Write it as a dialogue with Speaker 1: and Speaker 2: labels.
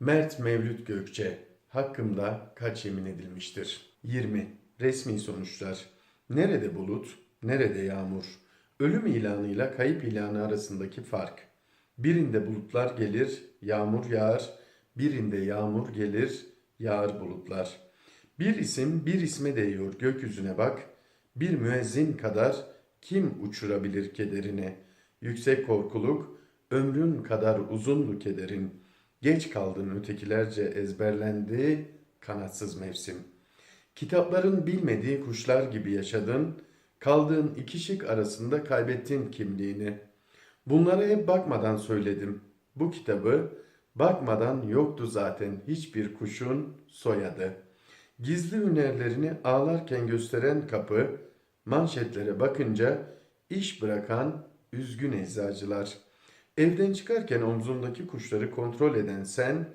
Speaker 1: Mert Mevlüt Gökçe hakkımda kaç yemin edilmiştir? 20. Resmi sonuçlar. Nerede bulut, nerede yağmur? Ölüm ilanıyla kayıp ilanı arasındaki fark. Birinde bulutlar gelir, yağmur yağar. Birinde yağmur gelir, yağar bulutlar. Bir isim bir isme değiyor gökyüzüne bak. Bir müezzin kadar kim uçurabilir kederine? Yüksek korkuluk, ömrün kadar uzundu kederin. Geç kaldın ötekilerce ezberlendi kanatsız mevsim. Kitapların bilmediği kuşlar gibi yaşadın, kaldığın iki şık arasında kaybettin kimliğini. Bunlara hep bakmadan söyledim. Bu kitabı bakmadan yoktu zaten hiçbir kuşun soyadı. Gizli hünerlerini ağlarken gösteren kapı, manşetlere bakınca iş bırakan üzgün eczacılar. Evden çıkarken omzundaki kuşları kontrol eden sen,